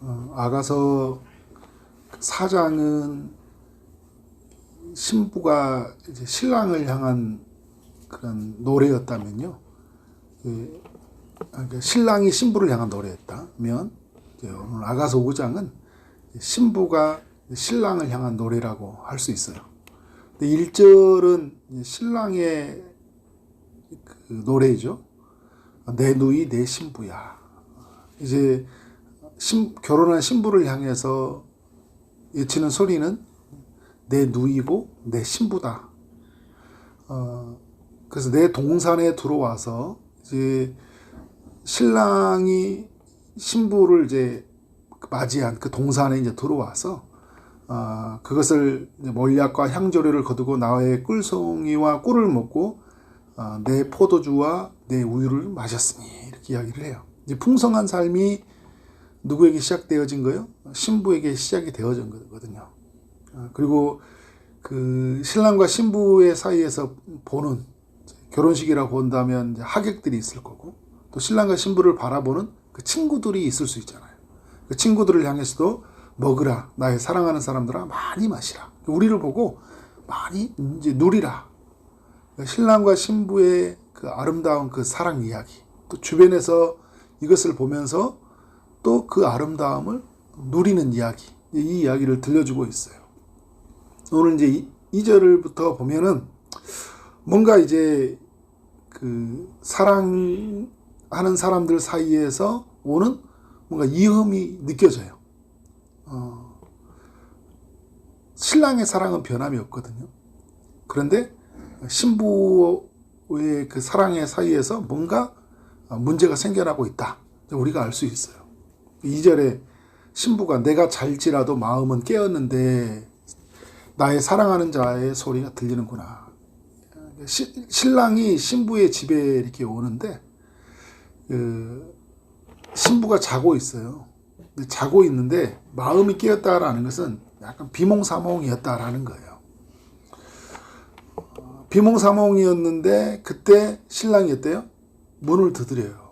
어, 아가서 사장은 신부가 신랑을 향한 그런 노래였다면요. 그, 아, 그러니까 신랑이 신부를 향한 노래였다면 오늘 아가서 5장은 신부가 신랑을 향한 노래라고 할 수 있어요. 근데 1절은 신랑의 그 노래죠. 내 누이 내 신부야. 이제 신, 결혼한 신부를 향해서 외치는 소리는 내 누이고 내 신부다. 어, 그래서 내 동산에 들어와서 이제 신랑이 신부를 이제 맞이한 그 동산에 이제 들어와서 어, 그것을 몰약과 향조류를 거두고 나의 꿀송이와 꿀을 먹고 어, 내 포도주와 내 우유를 마셨으니 이렇게 이야기를 해요. 풍성한 삶이 누구에게 시작되어진 거요? 신부에게 시작이 되어진 거거든요. 어, 그리고 그 신랑과 신부의 사이에서 보는 결혼식이라고 본다면 하객들이 있을 거고 또 신랑과 신부를 바라보는 그 친구들이 있을 수 있잖아요. 그 친구들을 향해서도 먹으라 나의 사랑하는 사람들아 많이 마시라 우리를 보고 많이 이제 누리라 신랑과 신부의 그 아름다운 그 사랑 이야기 또 주변에서 이것을 보면서 또 그 아름다움을 누리는 이야기 이 이야기를 들려주고 있어요. 오늘 이제 2절부터 보면은 뭔가 이제 그 사랑하는 사람들 사이에서 오는 뭔가 이음이 느껴져요. 어, 신랑의 사랑은 변함이 없거든요. 그런데 신부의 그 사랑의 사이에서 뭔가 문제가 생겨나고 있다. 우리가 알 수 있어요. 2절에 신부가 내가 잘지라도 마음은 깨었는데 나의 사랑하는 자의 소리가 들리는구나. 시, 신랑이 신부의 집에 이렇게 오는데 그 신부가 자고 있어요. 자고 있는데 마음이 깨었다라는 것은 약간 비몽사몽이었다라는 거예요. 비몽사몽이었는데 그때 신랑이 어때요? 문을 두드려요.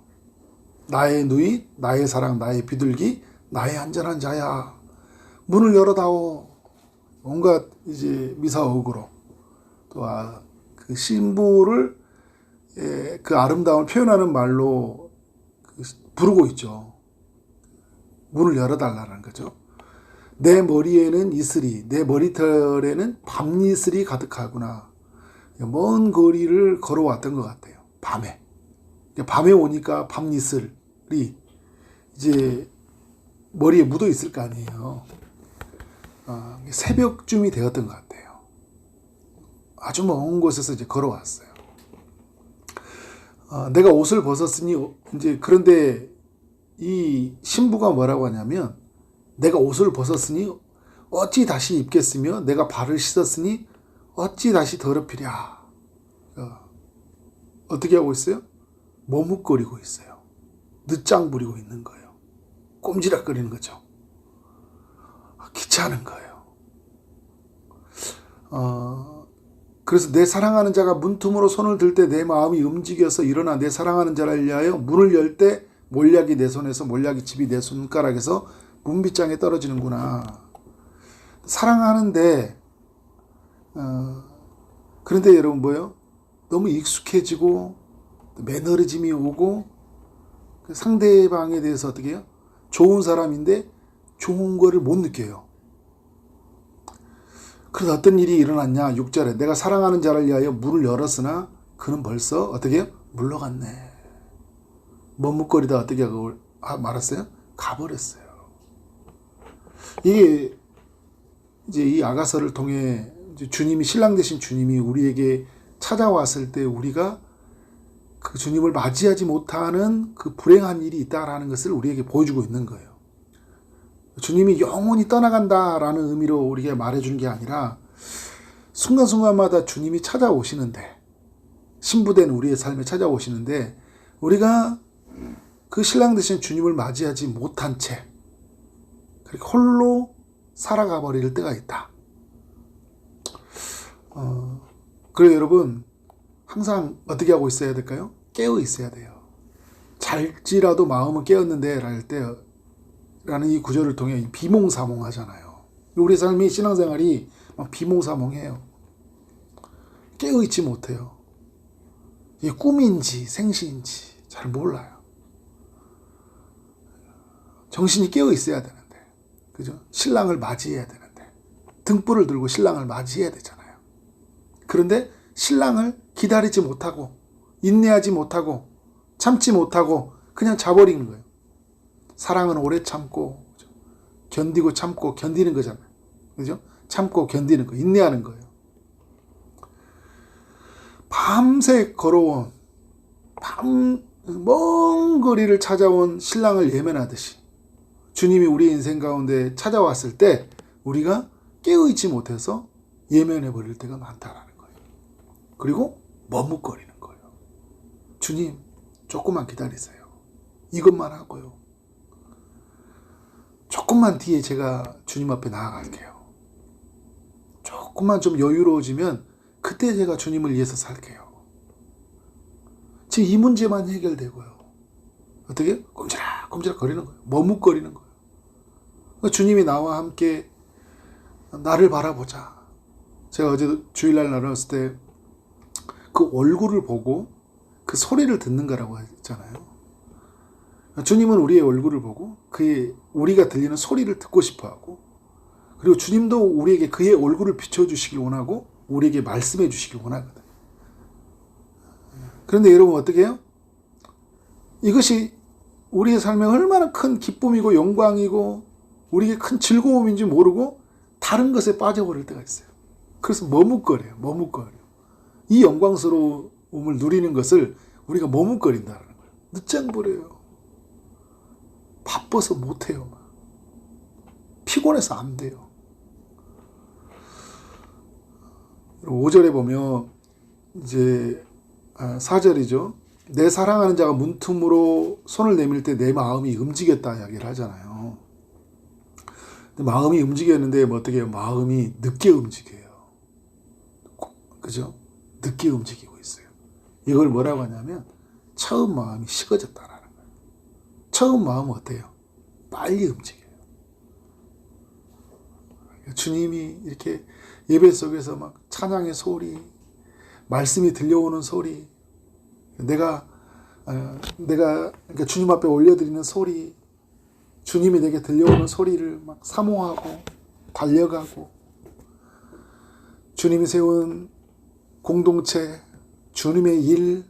나의 누이, 나의 사랑, 나의 비둘기, 나의 안전한 자야. 문을 열어다오. 온갖 이제 미사옥으로 또 그 신부를 그 아름다움을 표현하는 말로 그 부르고 있죠. 문을 열어달라는 거죠. 내 머리에는 이슬이, 내 머리털에는 밤이슬이 가득하구나. 먼 거리를 걸어왔던 것 같아요. 밤에. 밤에 오니까 밤이슬 이 이제 머리에 묻어 있을 거 아니에요. 어, 새벽쯤이 되었던 것 같아요. 아주 먼 곳에서 이제 걸어왔어요. 어, 내가 옷을 벗었으니 이제 그런데 이 신부가 뭐라고 하냐면 내가 옷을 벗었으니 어찌 다시 입겠으며 내가 발을 씻었으니 어찌 다시 더럽히랴. 어, 어떻게 하고 있어요? 머뭇거리고 있어요. 늦장 부리고 있는 거예요. 꼼지락거리는 거죠. 귀찮은 거예요. 어, 그래서 내 사랑하는 자가 문틈으로 손을 들 때 내 마음이 움직여서 일어나 내 사랑하는 자를 위하여 문을 열 때 몰약이 내 손에서 몰약이 집이 내 손가락에서 문빗장에 떨어지는구나. 사랑하는데 어, 그런데 여러분 뭐요? 너무 익숙해지고 매너리즘이 오고 그 상대방에 대해서 어떻게 해요? 좋은 사람인데 좋은 거를 못 느껴요. 그래서 어떤 일이 일어났냐? 6절에 내가 사랑하는 자를 위하여 문을 열었으나 그는 벌써 어떻게 해요? 물러갔네. 머뭇거리다 어떻게 하고 말았어요? 가버렸어요. 이게 이제 이 아가서를 통해 주님이 신랑 되신 주님이 우리에게 찾아왔을 때 우리가 그 주님을 맞이하지 못하는 그 불행한 일이 있다라는 것을 우리에게 보여주고 있는 거예요. 주님이 영원히 떠나간다라는 의미로 우리에게 말해주는 게 아니라 순간순간마다 주님이 찾아오시는데 신부된 우리의 삶에 찾아오시는데 우리가 그 신랑 되신 주님을 맞이하지 못한 채 그렇게 홀로 살아가 버릴 때가 있다. 어, 그래 여러분 항상 어떻게 하고 있어야 될까요? 깨어 있어야 돼요. 잘지라도 마음은 깨었는데 랄 때 라는 이 구절을 통해 비몽사몽 하잖아요. 우리 삶이 신앙생활이 막 비몽사몽해요. 깨어있지 못해요. 이게 꿈인지 생시인지 잘 몰라요. 정신이 깨어 있어야 되는데, 그죠? 신랑을 맞이해야 되는데, 등불을 들고 신랑을 맞이해야 되잖아요. 그런데 신랑을 기다리지 못하고, 인내하지 못하고, 참지 못하고, 그냥 자버리는 거예요. 사랑은 오래 참고? 견디고 참고, 견디는 거잖아요. 그죠? 참고 견디는 거, 인내하는 거예요. 밤새 걸어온, 밤, 먼 거리를 찾아온 신랑을 예면하듯이, 주님이 우리 인생 가운데 찾아왔을 때 우리가 깨어있지 못해서 예면해 버릴 때가 많다라는 거예요. 그리고 머뭇거리는 거예요. 주님, 조금만 기다리세요. 이것만 하고요. 조금만 뒤에 제가 주님 앞에 나아갈게요. 조금만 좀 여유로워지면 그때 제가 주님을 위해서 살게요. 지금 이 문제만 해결되고요. 어떻게? 꼼지락 꼼지락 거리는 거예요. 머뭇거리는 거예요. 주님이 나와 함께 나를 바라보자. 제가 어제 주일날 나눴을 때 그 얼굴을 보고 그 소리를 듣는 거라고 했잖아요. 주님은 우리의 얼굴을 보고 그의 우리가 들리는 소리를 듣고 싶어 하고 그리고 주님도 우리에게 그의 얼굴을 비춰 주시길 원하고 우리에게 말씀해 주시길 원하거든. 그런데 여러분 어떻게 해요? 이것이 우리의 삶에 얼마나 큰 기쁨이고 영광이고 우리에게 큰 즐거움인지 모르고 다른 것에 빠져버릴 때가 있어요. 그래서 머뭇거려요. 머뭇거려. 이 영광스러움을 누리는 것을 우리가 머뭇거린다는 거예요. 늦장 부려요. 바빠서 못해요. 피곤해서 안 돼요. 5절에 보면 이제 4절이죠. 아, 내 사랑하는 자가 문틈으로 손을 내밀 때 내 마음이 움직였다 이야기를 하잖아요. 마음이 움직였는데 뭐 어떻게 해요? 마음이 늦게 움직여요. 그죠? 늦게 움직이고 있어요. 이걸 뭐라고 하냐면 처음 마음이 식어졌다라는 거예요. 처음 마음은 어때요? 빨리 움직여요. 주님이 이렇게 예배 속에서 막 찬양의 소리, 말씀이 들려오는 소리, 내가 어, 내가 그러니까 주님 앞에 올려드리는 소리, 주님이 내게 들려오는 소리를 막 사모하고 달려가고 주님이 세운 공동체, 주님의 일,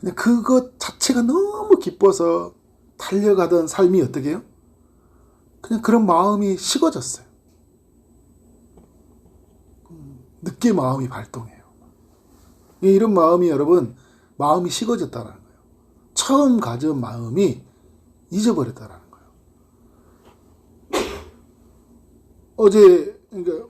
그냥 그것 자체가 너무 기뻐서 달려가던 삶이 어떻게 해요? 그냥 그런 마음이 식어졌어요. 늦게 마음이 발동해요. 이런 마음이 여러분, 마음이 식어졌다는 거예요. 처음 가진 마음이 잊어버렸다는 거예요. 어제, 그러니까,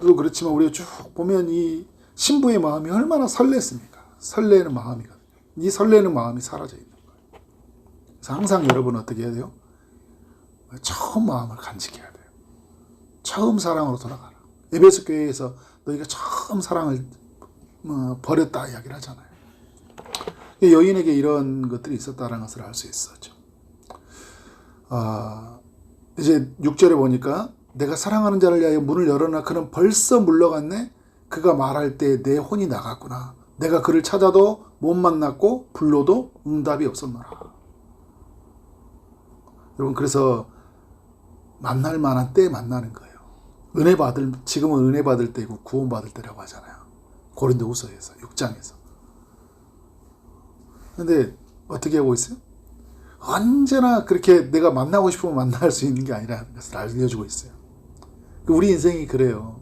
도 그렇지만 우리가 쭉 보면 이 신부의 마음이 얼마나 설렜습니까? 설레는 마음이거든요. 이 설레는 마음이 사라져 있는 거예요. 그래서 항상 여러분 어떻게 해야 돼요? 처음 마음을 간직해야 돼요. 처음 사랑으로 돌아가라. 에베소 교회에서 너희가 처음 사랑을 뭐 버렸다 이야기를 하잖아요. 여인에게 이런 것들이 있었다는 것을 알 수 있었죠. 아, 이제 6절에 보니까 내가 사랑하는 자를 위하여 문을 열어놔 그는 벌써 물러갔네. 그가 말할 때 내 혼이 나갔구나. 내가 그를 찾아도 못 만났고 불러도 응답이 없었노라. 여러분 그래서 만날 만한 때 만나는 거예요. 은혜 받을 지금은 은혜 받을 때고 구원 받을 때라고 하잖아요. 고린도후서에서 6장에서. 근데 어떻게 하고 있어요? 언제나 그렇게 내가 만나고 싶으면 만날 수 있는 게 아니라는 것을 알려주고 있어요. 우리 인생이 그래요.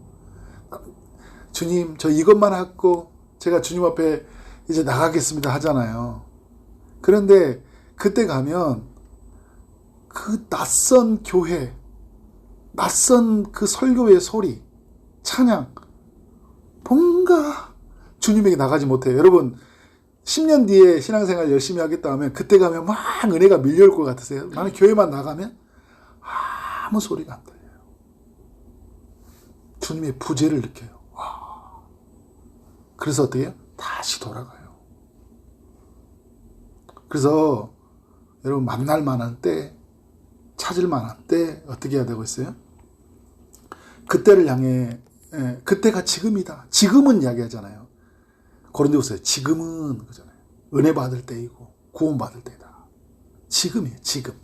주님, 저 이것만 하고 제가 주님 앞에 이제 나가겠습니다 하잖아요. 그런데 그때 가면 그 낯선 교회, 낯선 그 설교의 소리, 찬양, 뭔가 주님에게 나가지 못해요. 여러분, 10년 뒤에 신앙생활 열심히 하겠다 하면 그때 가면 막 은혜가 밀려올 것 같으세요? 나는 교회만 나가면 아무 소리가 안 들려요. 주님의 부재를 느껴요. 와. 그래서 어떻게 해요? 다시 돌아가요. 그래서 여러분 만날 만한 때 찾을 만한 때 어떻게 해야 되고 있어요? 그때를 향해 예, 그때가 지금이다. 지금은 이야기하잖아요. 고린도후서 지금은 그잖아요. 은혜 받을 때이고 구원 받을 때다. 지금이에요. 지금.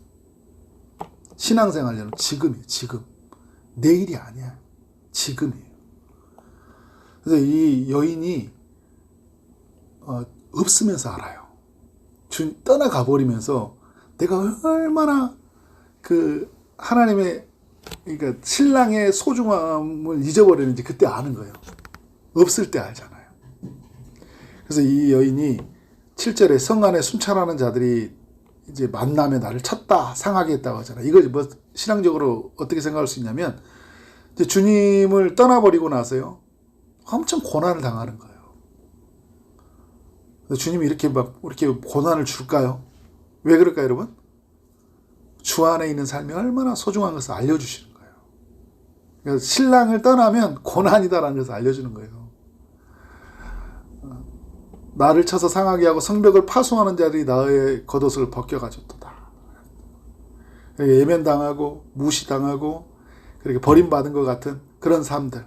신앙생활에는 지금이에요. 지금. 내일이 아니야. 지금이에요. 그래서 이 여인이 어, 없으면서 알아요. 주, 떠나가 버리면서 내가 얼마나 그 하나님의 그러니까 신랑의 소중함을 잊어버리는지 그때 아는 거예요. 없을 때 알잖아요. 그래서 이 여인이 7절에 성 안에 순찰하는 자들이 이제 만남에 나를 쳤다, 상하게 했다고 하잖아요. 이걸 뭐 신앙적으로 어떻게 생각할 수 있냐면 주님을 떠나버리고 나서요. 엄청 고난을 당하는 거예요. 주님이 이렇게 막 이렇게 고난을 줄까요? 왜 그럴까요, 여러분? 주 안에 있는 삶이 얼마나 소중한 것을 알려주시는 거예요. 그래서 신랑을 떠나면 고난이다라는 것을 알려주는 거예요. 나를 쳐서 상하게 하고 성벽을 파송하는 자들이 나의 겉옷을 벗겨가졌도다. 예면당하고 무시당하고 그렇게 버림받은 것 같은 그런 삶들.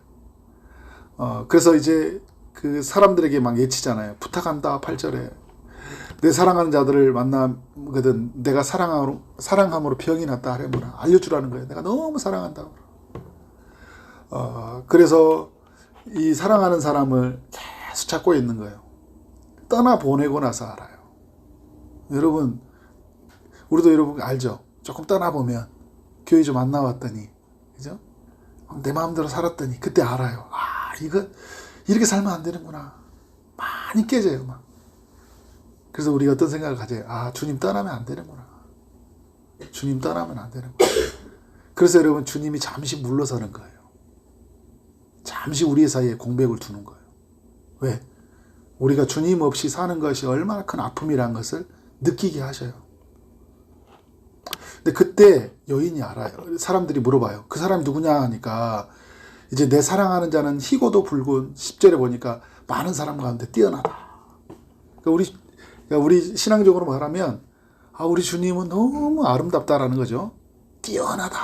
어, 그래서 이제 그 사람들에게 막 예치잖아요. 부탁한다, 8절에. 내 사랑하는 자들을 만나거든 내가 사랑함으로, 사랑함으로 병이 났다 하려면 알려주라는 거예요. 내가 너무 사랑한다. 어, 그래서 이 사랑하는 사람을 계속 찾고 있는 거예요. 떠나보내고 나서 알아요. 여러분, 우리도 여러분 알죠? 조금 떠나보면 교회 좀 안 나왔더니, 그죠? 내 마음대로 살았더니 그때 알아요. 아, 이거, 이렇게 살면 안 되는구나. 많이 깨져요, 막. 그래서 우리가 어떤 생각을 가져요? 아, 주님 떠나면 안 되는구나. 주님 떠나면 안 되는구나. 그래서 여러분, 주님이 잠시 물러서는 거예요. 잠시 우리 사이에 공백을 두는 거예요. 왜? 우리가 주님 없이 사는 것이 얼마나 큰 아픔이라는 것을 느끼게 하셔요. 근데 그때 여인이 알아요. 사람들이 물어봐요. 그 사람이 누구냐 하니까 이제 내 사랑하는 자는 희고도 붉은 10절에 보니까 많은 사람 가운데 뛰어나다. 그러니까 우리 그러니까 우리 신앙적으로 말하면 아 우리 주님은 너무 아름답다라는 거죠. 뛰어나다.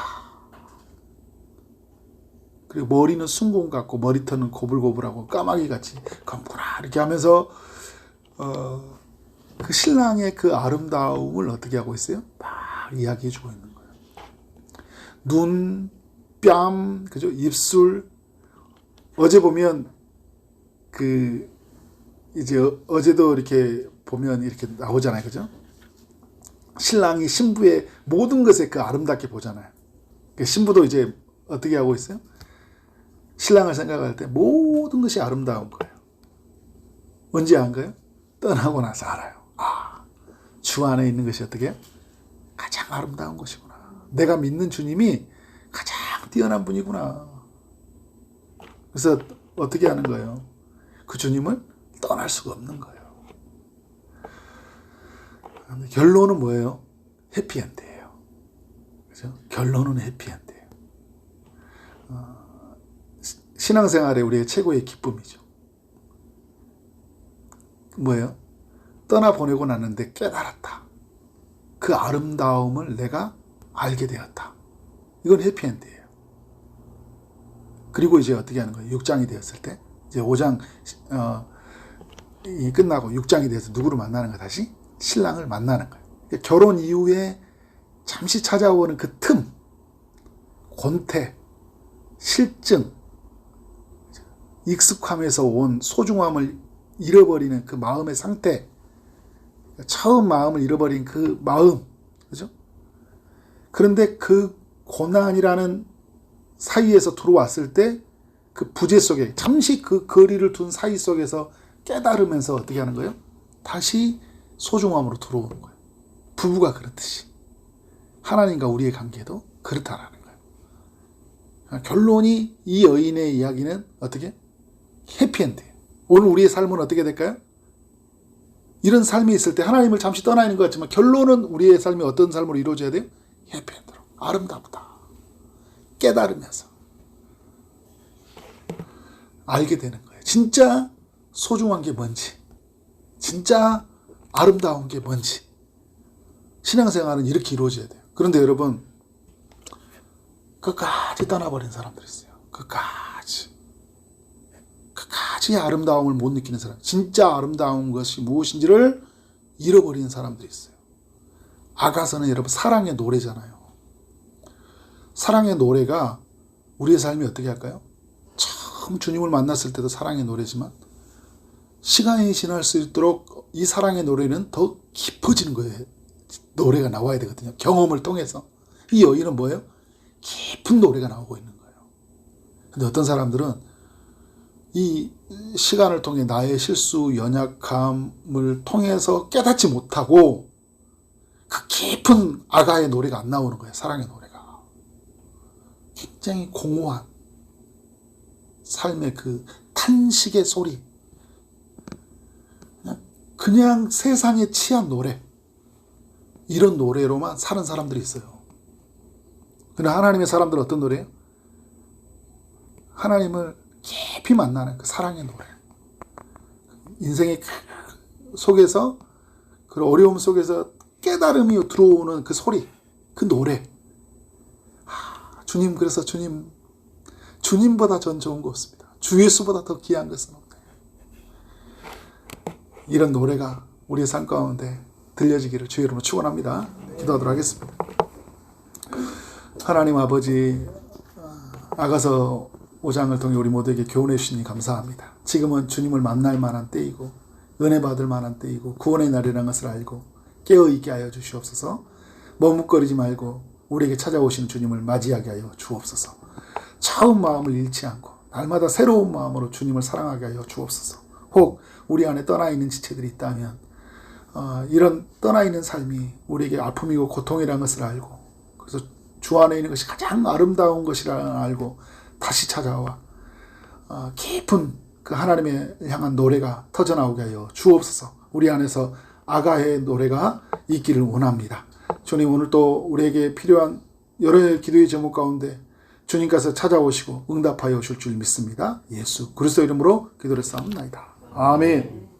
그리고 머리는 순공 같고 머리털은 고불고불하고 까마귀 같이 검구나 이렇게 하면서 어, 그 신랑의 그 아름다움을 어떻게 하고 있어요? 막 이야기해 주고 있는 거예요. 눈, 뺨, 그죠? 입술. 어제 보면 그 이제 어제도 이렇게 보면 이렇게 나오잖아요. 그죠? 신랑이 신부의 모든 것에 그 아름답게 보잖아요. 그 신부도 이제 어떻게 하고 있어요? 신랑을 생각할 때 모든 것이 아름다운 거예요. 언제 안 거예요? 떠나고 나서 알아요. 아, 주 안에 있는 것이 어떻게? 가장 아름다운 것이구나. 내가 믿는 주님이 가장 뛰어난 분이구나. 그래서 어떻게 하는 거예요? 그 주님을 떠날 수가 없는 거예요. 결론은 뭐예요? 해피엔드예요. 그죠? 결론은 해피엔드예요. 어, 신앙생활의 우리의 최고의 기쁨이죠. 뭐예요? 떠나보내고 났는데 깨달았다. 그 아름다움을 내가 알게 되었다. 이건 해피엔드예요. 그리고 이제 어떻게 하는 거예요? 6장이 되었을 때, 이제 5장, 어, 이 끝나고 6장이 돼서 누구를 만나는 거 다시? 신랑을 만나는 거예요. 그러니까 결혼 이후에 잠시 찾아오는 그 틈, 권태, 실증, 익숙함에서 온 소중함을 잃어버리는 그 마음의 상태, 처음 마음을 잃어버린 그 마음, 그죠? 그런데 그 고난이라는 사이에서 들어왔을 때 그 부재 속에 잠시 그 거리를 둔 사이 속에서 깨달으면서 어떻게 하는 거예요? 다시 소중함으로 들어오는 거예요. 부부가 그렇듯이. 하나님과 우리의 관계도 그렇다라는 거예요. 결론이 이 여인의 이야기는 어떻게? 해피엔드예요. 오늘 우리의 삶은 어떻게 될까요? 이런 삶이 있을 때 하나님을 잠시 떠나 있는 것 같지만 결론은 우리의 삶이 어떤 삶으로 이루어져야 돼요? 해피엔드로. 아름답다. 깨달으면서. 알게 되는 거예요. 진짜 소중한 게 뭔지. 진짜 아름다운 게 뭔지. 신앙생활은 이렇게 이루어져야 돼요. 그런데 여러분, 끝까지 떠나버린 사람들이 있어요. 끝까지. 끝까지 아름다움을 못 느끼는 사람. 진짜 아름다운 것이 무엇인지를 잃어버리는 사람들이 있어요. 아가서는 여러분 사랑의 노래잖아요. 사랑의 노래가 우리의 삶이 어떻게 할까요? 처음 주님을 만났을 때도 사랑의 노래지만 시간이 지날수록 이 사랑의 노래는 더 깊어지는 거예요. 노래가 나와야 되거든요. 경험을 통해서. 이 여인은 뭐예요? 깊은 노래가 나오고 있는 거예요. 근데 어떤 사람들은 이 시간을 통해 나의 실수, 연약함을 통해서 깨닫지 못하고 그 깊은 아가의 노래가 안 나오는 거예요. 사랑의 노래가. 굉장히 공허한 삶의 그 탄식의 소리. 그냥, 그냥 세상에 취한 노래. 이런 노래로만 사는 사람들이 있어요. 근데 하나님의 사람들은 어떤 노래예요? 하나님을 깊이 만나는 그 사랑의 노래. 인생의 그 속에서 그 어려움 속에서 깨달음이 들어오는 그 소리, 그 노래. 하, 주님 그래서 주님 주님보다 전 좋은 거 없습니다. 주 예수보다 더 귀한 것은 없네. 이런 노래가 우리의 삶 가운데 들려지기를 주의 이름으로 축원합니다. 기도하도록 하겠습니다. 하나님 아버지 아가서 5장을 통해 우리 모두에게 교훈해 주시니 감사합니다. 지금은 주님을 만날 만한 때이고 은혜 받을 만한 때이고 구원의 날이라는 것을 알고 깨어 있게 하여 주시옵소서. 머뭇거리지 말고 우리에게 찾아오시는 주님을 맞이하게 하여 주옵소서. 처음 마음을 잃지 않고 날마다 새로운 마음으로 주님을 사랑하게 하여 주옵소서. 혹 우리 안에 떠나 있는 지체들이 있다면 어, 이런 떠나 있는 삶이 우리에게 아픔이고 고통이라는 것을 알고 그래서 주 안에 있는 것이 가장 아름다운 것이라는 알고 다시 찾아와 어, 깊은 그 하나님의 향한 노래가 터져 나오게 하여 주옵소서. 우리 안에서 아가의 노래가 있기를 원합니다. 주님 오늘 또 우리에게 필요한 여러 기도의 제목 가운데 주님께서 찾아오시고 응답하여 오실 줄 믿습니다. 예수 그리스도 이름으로 기도를 쌓옵나이다. 아멘.